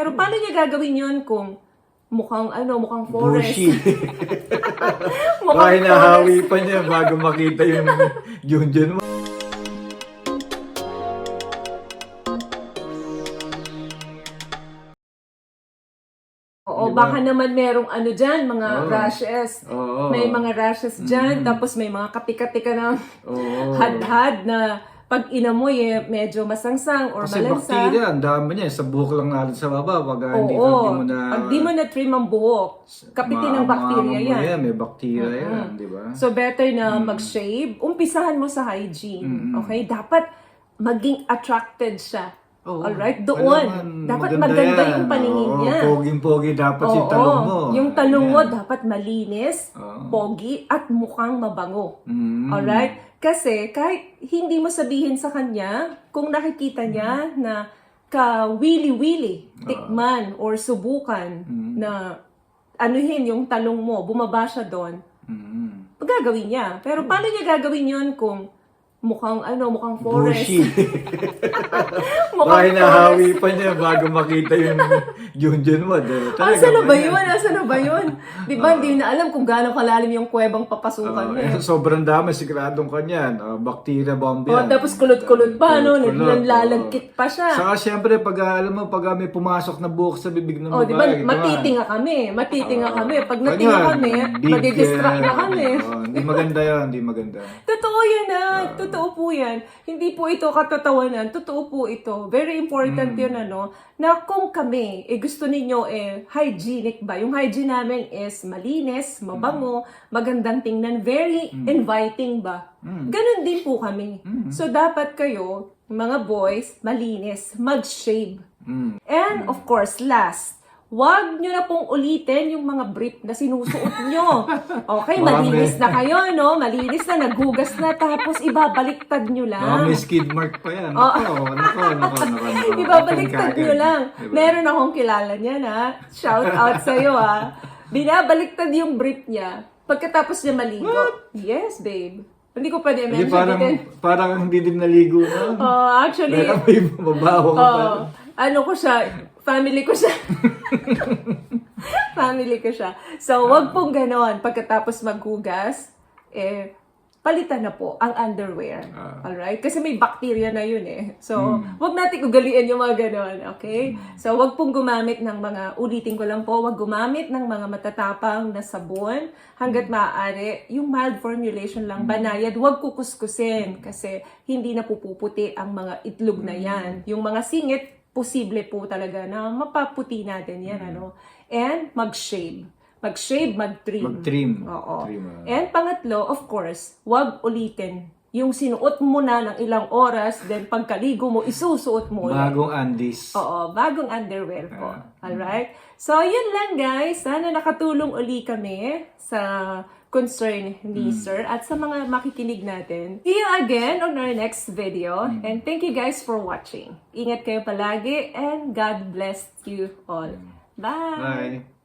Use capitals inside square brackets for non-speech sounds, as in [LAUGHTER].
Pero paano niya gagawin yun kung mukhang ano, mukhang forest? Bushy. [LAUGHS] mukhang forest. nahawi pa niya bago makita yung [LAUGHS] Junjun mo. Oo, Di ba? baka naman merong ano dyan, mga Oo. rashes. Oo. May mga rashes dyan, tapos may mga katika-tika na Oo. had-had na pag inamoy eh, medyo masangsang or Kasi malansa. bakterya, ang dami niya. Sa buhok lang natin sa baba. Pag ah, hindi, Oo. hindi mo na... Pag di mo na trim ang buhok, kapitin ng bakterya maamoy yan. May bakterya yan, di ba? So better na Mm. mag-shave. Umpisahan mo sa hygiene. Okay? Dapat maging attracted siya. Oo. Alright? Doon. Kailangan Dapat maganda yung paningin Oo, niya. Poging-pogi dapat Oo. talong mo. Yung talong mo Ayan. dapat malinis, Oo. pogi, at mukhang mabango. Mm. Alright? Kasi kahit hindi mo sabihin sa kanya, kung nakikita niya na ka-wili-wili, tikman or subukan na anuhin yung talong mo, bumaba siya doon, Mm. gagawin niya. Pero paano niya gagawin yun kung mukhang ano, mukhang forest? Bushy. [LAUGHS] Mukhang nahawi pa niya bago makita yung Junjun mo. talaga Asa na ba yun? Asa na ba yun? Di ba, hindi na alam kung gaano kalalim yung kuwebang papasukan Oo, niya. eh, sobrang dami, siguradong kanyan. Uh, bacteria bomb Oh, yan. tapos kulot-kulot pa, no? Kulot-kulot, Naglalagkit pa siya. Saka syempre, pag ah, alam mo, pag ah, may pumasok na buhok sa bibig ng Oh, di ba? Matitinga kami. Matitinga kami. Pag natinga kami, madidistract na kami. oh, Hindi maganda yan, hindi maganda. [LAUGHS] Totoo yan ah. Totoo po yan. Hindi po ito katatawanan. Totoo po ito. Very important Mm. yun ano. Na kung kami, eh gusto ninyo eh hygienic ba? Yung hygiene namin is malinis, mabango, magandang tingnan, very inviting ba? Ganon din po kami. So dapat kayo, mga boys, malinis, mag-shave. Mm. And of course, last, Huwag nyo na pong ulitin yung mga brief na sinusuot nyo. [LAUGHS] Okay, malinis na kayo, no? Malinis na, naghugas na, tapos ibabaliktad nyo lang. may skid mark pa yan. Oh. Nako, nako, nako, nako. Ibabaliktad nyo lang. Diba? Meron akong kilala niya na, shout out [LAUGHS] sa'yo ha. Binabaliktad yung brief niya pagkatapos niya maligo. Yes, babe. Hindi ko pwede Hindi, mention parang, parang hindi din naligo na. Oh, actually, Meron may mabaho ka pa. Oh, ano ko siya, family ko siya. [LAUGHS] [LAUGHS] family ko siya. So, wag pong ganon. Pagkatapos maghugas, eh, palitan na po ang underwear. Ah. Alright? Kasi may bacteria na yun eh. So, wag natin ugaliin yung mga ganon. Okay? So, wag pong gumamit ng mga, ulitin ko lang po, wag gumamit ng mga matatapang na sabon hanggat maaari. Yung mild formulation lang, banayad, wag kukuskusin kasi hindi na pupuputi ang mga itlog na yan. Yung mga singit, posible po talaga na mapaputi natin yan. ano And mag-shave. Mag-shave, mag-trim. Mag-trim. Oo. Trim, ah. And pangatlo, of course, wag ulitin. Yung sinuot mo na ng ilang oras, then pagkaligo mo, isusuot mo ulit. Bagong Andes. Oo, bagong underwear po. Ah. Alright? So, yun lang guys. Sana nakatulong uli kami sa concern ni Hmm. Sir at sa mga makikinig natin. See you again on our next video. Hmm. And thank you guys for watching. Ingat kayo palagi and God bless you all. Bye! Bye.